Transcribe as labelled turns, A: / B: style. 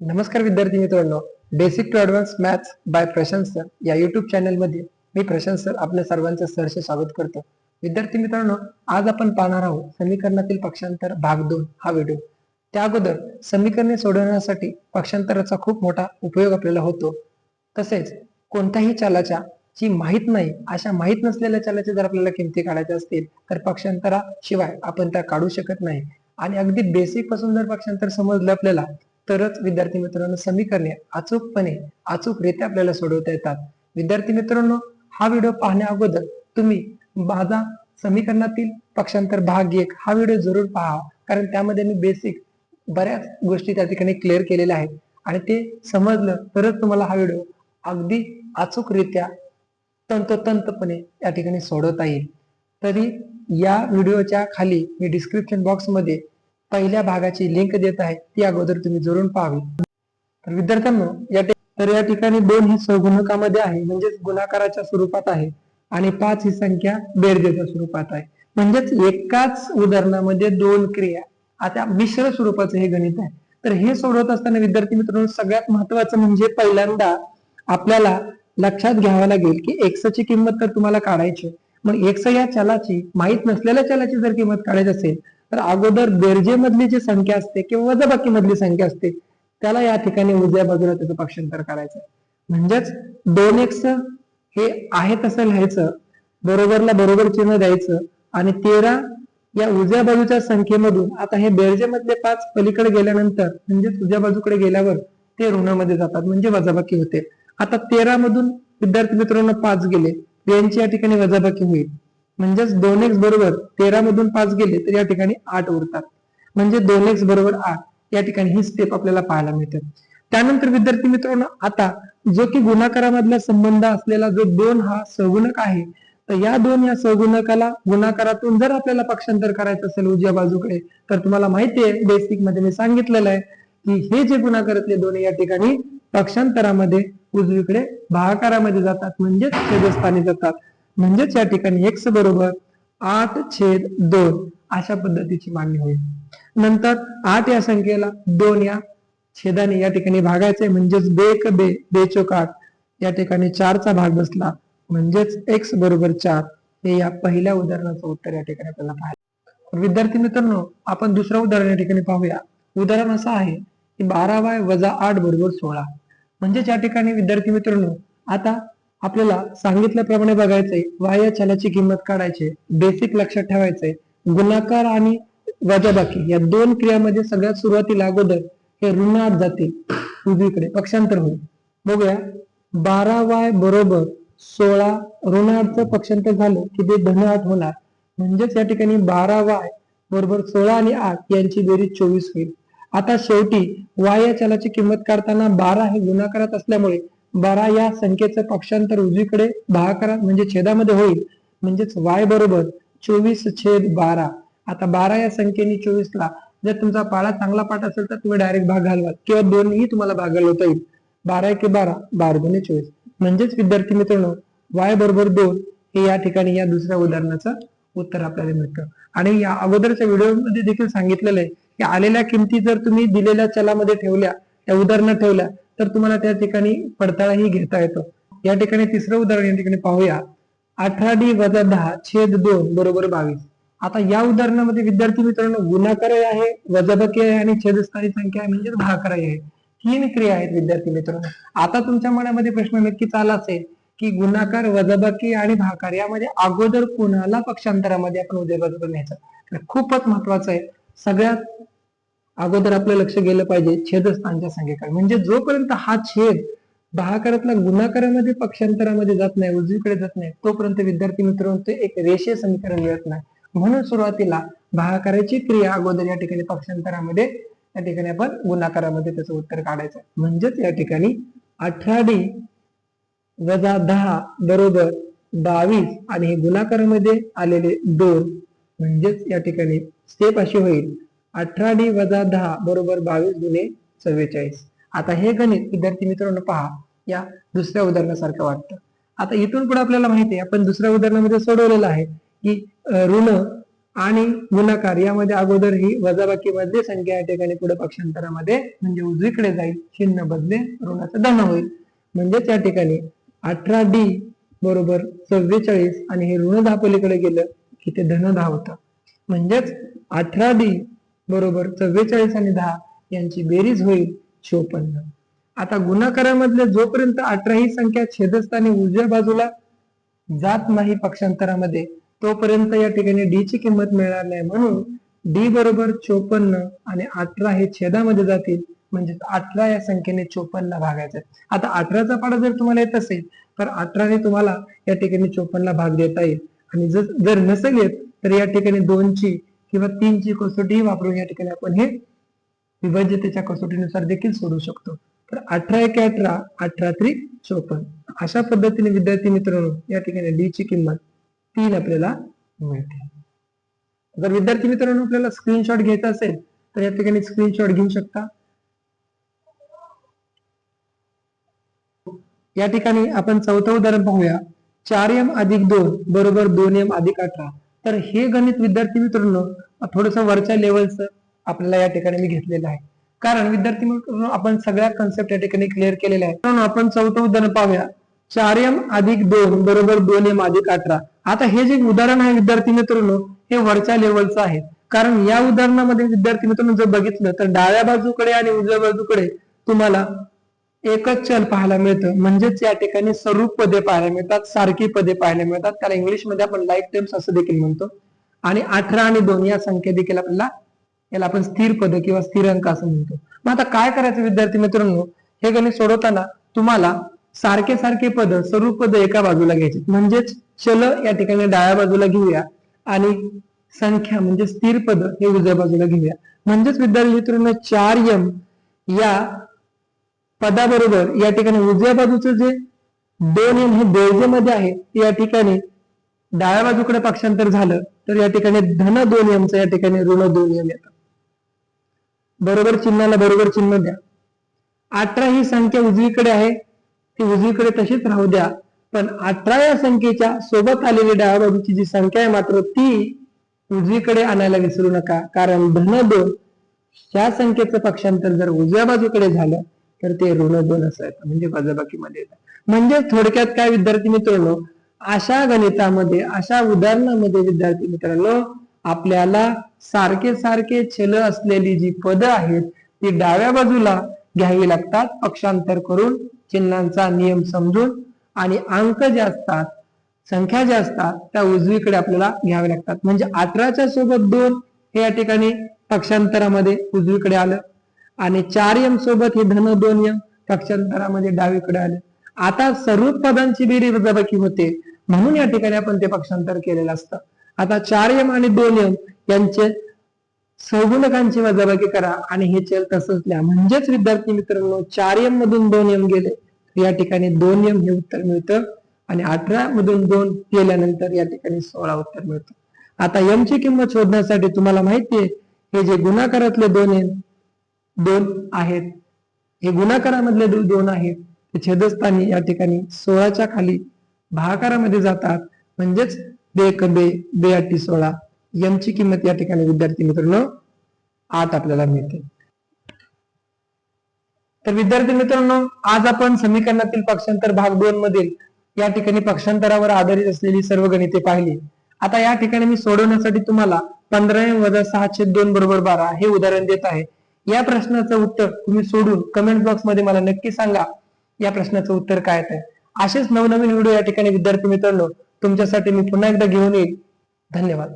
A: नमस्कार विद्यार्थी मित्रांनो. Basic to advance maths by Prashant sir या युट्यूब चॅनलमध्ये मी प्रशांत सर आपल्या सर्वांचं सहर्ष स्वागत करतो. विद्यार्थी मित्रांनो आज आपण पाहणार आहोत समीकरणातील पक्षांतर भाग दोन हा व्हिडिओ त्या अगोदर समीकरणे सोडवण्यासाठी पक्षांतराचा खूप मोठा उपयोग आपल्याला होतो. तसेच कोणत्याही चालाच्या जी माहीत नाही अशा माहीत नसलेल्या चालाच्या जर आपल्याला किमती काढायच्या असतील तर पक्षांतराशिवाय आपण त्या काढू शकत नाही. आणि अगदी बेसिकपासून जर पक्षांतर समजलं आपल्याला तरच विद्यार्थी मित्रांनो समीकरणे अचूकपणे अचूकरित्या आपल्याला सोडवता येतात. विद्यार्थी मित्रांनो हा व्हिडिओ पाहण्या अगोदर तुम्ही माझा समीकरणातील पक्षांतर भाग एक हा व्हिडिओ जरूर पहा कारण त्यामध्ये मी बेसिक बऱ्याच गोष्टी त्या ठिकाणी क्लिअर केलेल्या आहेत. आणि ते समजलं तरच तुम्हाला हा व्हिडिओ अगदी अचूकरित्या तंतोतंतपणे या ठिकाणी सोडवता येईल. तरी या व्हिडिओच्या खाली मी डिस्क्रिप्शन बॉक्समध्ये पहिल्या भागाची लिंक देत आहे ती अगोदर तुम्ही जरूर पाहावी. तर विद्यार्थ्यांनो या तर या ठिकाणी दोन ही सगुणकामध्ये आहे म्हणजेच गुणाकाराच्या स्वरूपात आहे आणि पाच ही संख्या बेरजेच्या स्वरूपात आहे. म्हणजेच एकाच उदाहरणामध्ये दोन क्रिया आता मिश्र स्वरूपाचं हे गणित आहे. तर हे सोडवत असताना विद्यार्थी मित्रांनो सगळ्यात महत्वाचं म्हणजे पहिल्यांदा आपल्याला लक्षात घ्यावं लागेल की एक्स ची किंमत तर तुम्हाला काढायची मग एक्स या चलाची माहीत नसलेल्या चलाची जर किंमत काढायची असेल तर अगोदर बेरजेमधली जी संख्या असते किंवा वजाबाकी मधली संख्या असते त्याला या ठिकाणी उजव्या बाजूला त्याचं पक्षांतर करायचं. म्हणजेच दोन एक्स हे आहे तसं लिहायचं बरोबरला बरोबर चिन्ह द्यायचं आणि तेरा या उजव्या बाजूच्या संख्येमधून आता हे बेरजे मधले पाच पलीकडे गेल्यानंतर म्हणजेच उजव्या बाजूकडे गेल्यावर ते ऋणामध्ये जातात म्हणजे वजाबाकी होते. आता तेरा मधून विद्यार्थी मित्रांनो पाच गेले यांची या ठिकाणी वजाबाकी होईल. म्हणजेच दोन एक्स बरोबर तेरा मधून पाच गेले तर या ठिकाणी आठ उरतात. म्हणजे दोन एक्स बरोबर आठ या ठिकाणी ही स्टेप आपल्याला पाहायला मिळते. त्यानंतर विद्यार्थी मित्रांनो आता जो की गुणाकारामधला संबंध असलेला जो दोन हा सगुणक आहे तर या दोन या सगुणकाला गुणाकारातून जर आपल्याला पक्षांतर करायचं असेल उजव्या बाजूकडे तर तुम्हाला माहिती आहे बेसिकमध्ये मी सांगितलेलं आहे की हे जे गुणाकारातले दोन या ठिकाणी पक्षांतरामध्ये उजवीकडे भागाकारामध्ये जातात म्हणजेच छेदस्थानी जातात. म्हणजेच या ठिकाणी एक्स बरोबर आठ छेद दोन अशा पद्धतीची मांडणी होईल. नंतर आठ या संख्येला दोन या छेदाने या ठिकाणी भागायचे म्हणजेच बेक बे बेचोक आठ या ठिकाणी चारचा भाग बसला म्हणजेच एक्स बरोबर चार हे या पहिल्या उदाहरणाचं उत्तर या ठिकाणी आपल्याला पाहायला विद्यार्थी मित्रांनो आपण दुसरं उदाहरण या ठिकाणी पाहूया. उदाहरण असं आहे की बारा वाय वजा आठ बरोबर सोळा. म्हणजेच या ठिकाणी विद्यार्थी मित्रांनो आता आपल्याला सांगितल्याप्रमाणे बघायचंय वाय या चलाची किंमत काढायची बेसिक लक्षात ठेवायचंय गुणाकार आणि वजाबाकी या दोन क्रियामध्ये सगळ्यात सुरुवातीला अगोदर हे ऋणात जातील. उजवीकडे पक्षांतर होईल. बघूया. बारा वाय बरोबर सोळा ऋणार्थ पक्षांतर झालं की ते धन आठ होणार. म्हणजेच या ठिकाणी बारा वाय बरोबर सोळा आणि आठ यांची बेरीज चोवीस होईल. आता शेवटी वाय या चलाची किंमत काढताना बारा हे गुणाकारात असल्यामुळे बारा या संख्येचं पक्षांतर उजवीकडे भागाकारात म्हणजे छेदामध्ये होईल. म्हणजेच वाय बरोबर चोवीस छेद बारा. आता बारा या संख्येने चोवीसला जर तुमचा पाळा चांगला पाठ असेल तर तुम्ही डायरेक्ट भाग घालवा. किंवा दोन्ही तुम्हाला भाग घालवता येईल. बारा एक बारा बारा दोन्ही चोवीस. म्हणजेच विद्यार्थी मित्रांनो वाय बरोबर दोन हे या ठिकाणी या दुसऱ्या उदाहरणाचं उत्तर आपल्याला मिळतं. आणि या अगोदरच्या व्हिडिओमध्ये देखील सांगितलेलं आहे की आलेल्या किमती जर तुम्ही दिलेल्या चलामध्ये ठेवल्या त्या उदाहरणात ठेवल्या तर तुम्हाला त्या ठिकाणी पडताळाही घेता येतो. या ठिकाणी तिसरं उदाहरण या ठिकाणी पाहूया. अठरा डी वजा दहा छेद दोन बरोबर बावीस. आता या उदाहरणामध्ये विद्यार्थी मित्रांनो गुणाकार आहे वजाबकी आहे आणि छेदस्थानी संख्या आहे म्हणजे भागाकार आहे. तीन क्रिया आहेत विद्यार्थी मित्रांनो. आता तुमच्या मनामध्ये प्रश्न नक्कीच आला असेल की गुणाकार वजाबाकी आणि भाकार यामध्ये अगोदर कोणाला पक्षांतरामध्ये आपण उद्या बाजूला न्यायचं खूपच महत्वाचं आहे. सगळ्यात अगोदर आपलं लक्ष गेलं पाहिजे छेदस्थानच्या संख्येकडे म्हणजे जोपर्यंत हा छेद भागाकारातला गुणाकारामध्ये पक्षांतरामध्ये जात नाही उजवीकडे जात नाही तोपर्यंत विद्यार्थी मित्रांनो एक रेषीय समीकरण मिळत नाही. म्हणून सुरुवातीला भागाकाराची क्रिया अगोदर या ठिकाणी पक्षांतरामध्ये या ठिकाणी आपण गुणाकारामध्ये त्याचं उत्तर काढायचं म्हणजेच या ठिकाणी अठरा डी वजा दहा बरोबर बावीस आणि हे गुणाकारामध्ये आलेले दोन म्हणजेच या ठिकाणी स्टेप अशी होईल. अठरा डी वजा दहा बरोबर बावीस गुणे चव्वेचाळीस. आता हे गणित विद्यार्थी मित्रांनो पहा. या दुसऱ्या उदाहरणासारखं वाटतं. आता इथून पुढे आपल्याला माहिती आहे आपण दुसऱ्या उदाहरणामध्ये सोडवलेलं आहे की ऋण आणि गुणाकार यामध्ये अगोदर ही वजाबाकीमध्ये संख्या या ठिकाणी पुढे पक्षांतरामध्ये म्हणजे उजवीकडे जाईल चिन्ह बदले ऋणाचा धन होईल. म्हणजेच या ठिकाणी अठरा डी बरोबर चव्वेचाळीस आणि हे ऋण दहा पलीकडे गेलं की ते धन दहा होतं. म्हणजेच अठरा डी बरोबर चव्वेचाळीस आणि दहा यांची बेरीज होईल चोपन्न. आता गुणाकारामधले जोपर्यंत अठरा ही संख्या छेदस्थानी उजव्या बाजूला जात नाही पक्षांतरामध्ये तोपर्यंत या ठिकाणी डी ची किंमत मिळणार नाही. म्हणून डी बरोबर चोपन्न आणि अठरा हे छेदामध्ये जातील म्हणजे अठरा या संख्येने चोपन्न भागायचं आहे. आता अठराचा पाडा जर तुम्हाला येत असेल तर अठराने तुम्हाला या ठिकाणी चोपन्नला भाग देता येईल. आणि जर जर नसेल येत तर या ठिकाणी दोनची किंवा तीनची कसोटी वापरून या ठिकाणी आपण हे विभाज्यतेच्या कसोटीनुसार देखील सोडू शकतो. तर अठरा एक अठरा अठरा त्रिक चोपन्न. अशा पद्धतीने विद्यार्थी मित्रांनो या ठिकाणी डी ची किंमत तीन आपल्याला मिळते. जर विद्यार्थी मित्रांनो आपल्याला स्क्रीनशॉट घ्यायचा असेल तर या ठिकाणी स्क्रीनशॉट घेऊ शकता. या ठिकाणी आपण चौथं उदाहरण पाहूया. चार एम अधिक दोन बरोबर दोन एम अधिक अठरा. तर हे गणित विद्यार्थी मित्रांनो थोडस वरच्या लेवलचं आपल्याला या ठिकाणी मी घेतलेलं आहे. कारण विद्यार्थी मित्रांनो आपण सगळ्या कन्सेप्ट या ठिकाणी क्लिअर केलेल्या आहे कारण आपण चौथं उदाहरण पाहूया. चार एम अधिक दोन बरोबर दोन एम अधिक अठरा. आता हे जे उदाहरण आहे विद्यार्थी मित्रांनो हे वरच्या लेवलचं आहे. कारण या उदाहरणामध्ये विद्यार्थी मित्रांनो जर बघितलं तर डाव्या बाजूकडे आणि उजव्या बाजूकडे तुम्हाला एकच चल पाहायला मिळतं. म्हणजेच या ठिकाणी स्वरूप पदे पाहायला मिळतात सारखी पदे पाहायला मिळतात. त्याला इंग्लिशमध्ये आपण लाईफ टर्म्स असं देखील म्हणतो. आणि अठरा आणि दोन या संख्या देखील आपल्याला याला आपण स्थिर पद किंवा स्थिर अंक असं म्हणतो. मग आता काय करायचं विद्यार्थी मित्रांनो? हे गणित सोडवताना तुम्हाला सारखे सारखे पद स्वरूप पद एका बाजूला घ्यायचे म्हणजेच चल या ठिकाणी डाव्या बाजूला घेऊया आणि संख्या म्हणजे स्थिर पद हे उजव्या बाजूला घेऊया. म्हणजेच विद्यार्थी मित्रांनो चार यम या पदाबरोबर या ठिकाणी उजव्या बाजूचं जे दोन एम हे बेरजेमध्ये आहे ते या ठिकाणी डाव्या बाजूकडे पक्षांतर झालं तर या ठिकाणी धन दोन एमचं या ठिकाणी ऋण दोन एम येतं. बरोबर चिन्हाला बरोबर चिन्ह द्या. अठरा ही संख्या उजवीकडे आहे ती उजवीकडे तशीच राहू द्या पण अठरा या संख्येच्या सोबत आलेली डाव्या बाजूची जी संख्या आहे मात्र ती उजवीकडे आणायला विसरू नका कारण धन दोन या संख्येचं पक्षांतर जर उजव्या बाजूकडे झालं तर ते ऋण दोन असं म्हणजे वजाबाकीमध्ये येतात म्हणजे थोडक्यात काय विद्यार्थी मित्रांनो अशा गणितामध्ये अशा उदाहरणामध्ये विद्यार्थी मित्रांनो आपल्याला सारखे सारखे छल असलेली जी पद आहेत ती डाव्या बाजूला घ्यावी लागतात पक्षांतर करून चिन्हांचा नियम समजून आणि अंक जे असतात संख्या ज्या असतात त्या उजवीकडे आपल्याला घ्याव्या लागतात. म्हणजे अठराच्या सोबत दोन हे या ठिकाणी पक्षांतरामध्ये उजवीकडे आलं. आणि चार यम सोबत हे धन दोन यम पक्षांतरामध्ये डावीकडे आले. आता सर्व पदांची बेरीज वजाबाकी होते. म्हणून या ठिकाणी आपण ते पक्षांतर केलेलं असतं. आता चार यम आणि दोन यम यांचे सौगुणकांची वजाबाकी करा आणि हे चल तसंच लिहा. म्हणजेच विद्यार्थी मित्रांनो चार यम मधून दोन यम गेले. या ठिकाणी दोन यम हे उत्तर मिळतं आणि अठरा मधून दोन गेल्यानंतर या ठिकाणी सोळा उत्तर मिळतं. आता यम ची किंमत शोधण्यासाठी तुम्हाला माहितीये हे जे गुणाकारातले दोन एम दोन आहेत. हे गुणाकारामधले दोन आहेत. ते छेदस्थानी या ठिकाणी सोळाच्या खाली भाकारामध्ये जातात. म्हणजेच बे क बे बे अटी सोळा. यमची किंमत या ठिकाणी विद्यार्थी मित्रांनो आठ आपल्याला मिळते. तर विद्यार्थी मित्रांनो आज आपण समीकरणातील पक्षांतर भाग दोन मधील या ठिकाणी पक्षांतरावर आधारित असलेली सर्व गणिते पाहिली. आता या ठिकाणी मी सोडवण्यासाठी तुम्हाला पंधरा वजा सहाशे दोन बरोबर बारा हे उदाहरण देत आहे. या प्रश्नाचं उत्तर तुम्ही सोडून कमेंट बॉक्समध्ये मला नक्की सांगा या प्रश्नाचं उत्तर काय आहे. असेच नवनवीन व्हिडिओ या ठिकाणी विद्यार्थी मित्रांनो तुमच्यासाठी मी पुन्हा एकदा घेऊन येईल. धन्यवाद.